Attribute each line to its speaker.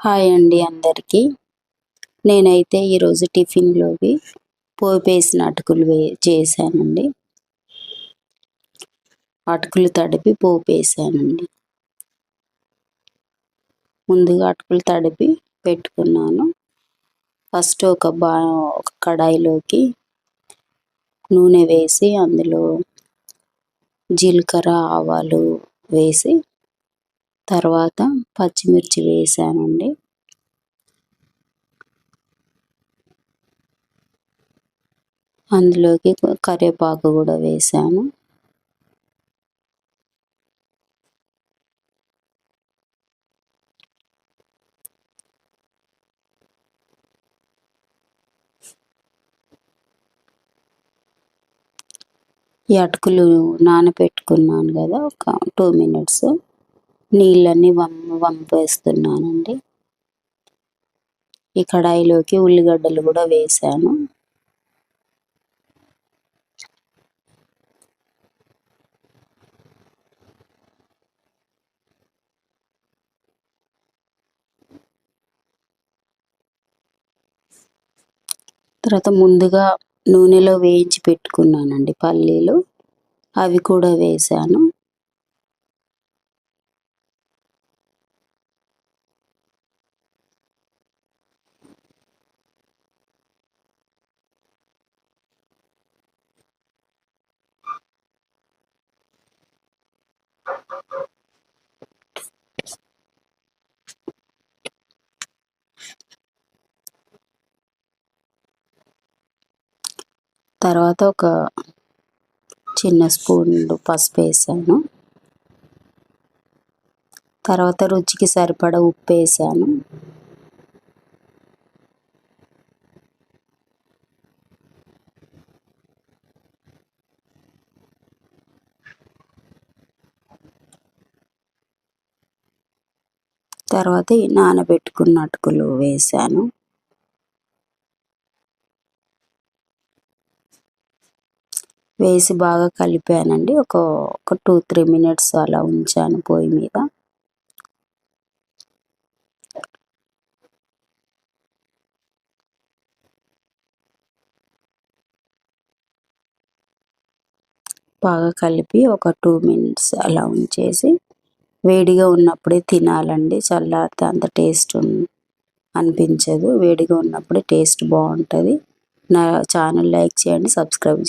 Speaker 1: Hi అండి అందరికీ. నేనైతే ఈరోజు టిఫిన్లోకి పోపేసిన అటుకులు వే చేశానండి. అటుకులు తడిపి పోపేసానండి ముందుగా అటుకులు తడిపి పెట్టుకున్నాను. ఫస్ట్ ఒక బా ఒక కడాయిలోకి నూనె వేసి అందులో జీలకర్ర ఆవాలు వేసి తర్వాత పచ్చిమిర్చి వేసానండి. అందులోకి కరివేపాకు కూడా వేసాను. ఈ అటుకులు నానబెట్టుకున్నాను కదా ఒక టూ మినిట్స్. నీళ్ళన్నీ వం వంపేస్తున్నానండి. ఈ కడాయిలోకి ఉల్లిగడ్డలు కూడా వేసాను. తర్వాత ముందుగా నూనెలో వేయించి పెట్టుకున్నానండి పల్లీలు. అవి కూడా వేసాను. తర్వాత ఒక చిన్న స్పూన్ పసుపు వేసాను. తర్వాత రుచికి సరిపడ ఉప్పు వేసాను. తర్వాత నానబెట్టుకున్న అటుకులు వేసాను. వేసి బాగా కలిపానండి. ఒక ఒక టూ త్రీ మినిట్స్ అలా ఉంచాను పొయ్యి మీద. బాగా కలిపి ఒక టూ మినిట్స్ అలా ఉంచేసి వేడిగా ఉన్నప్పుడే తినాలండి. చల్లారితే అంత టేస్ట్ అనిపించదు. వేడిగా ఉన్నప్పుడే టేస్ట్ బాగుంటుంది. నా ఛానల్ లైక్ చేయండి సబ్స్క్రైబ్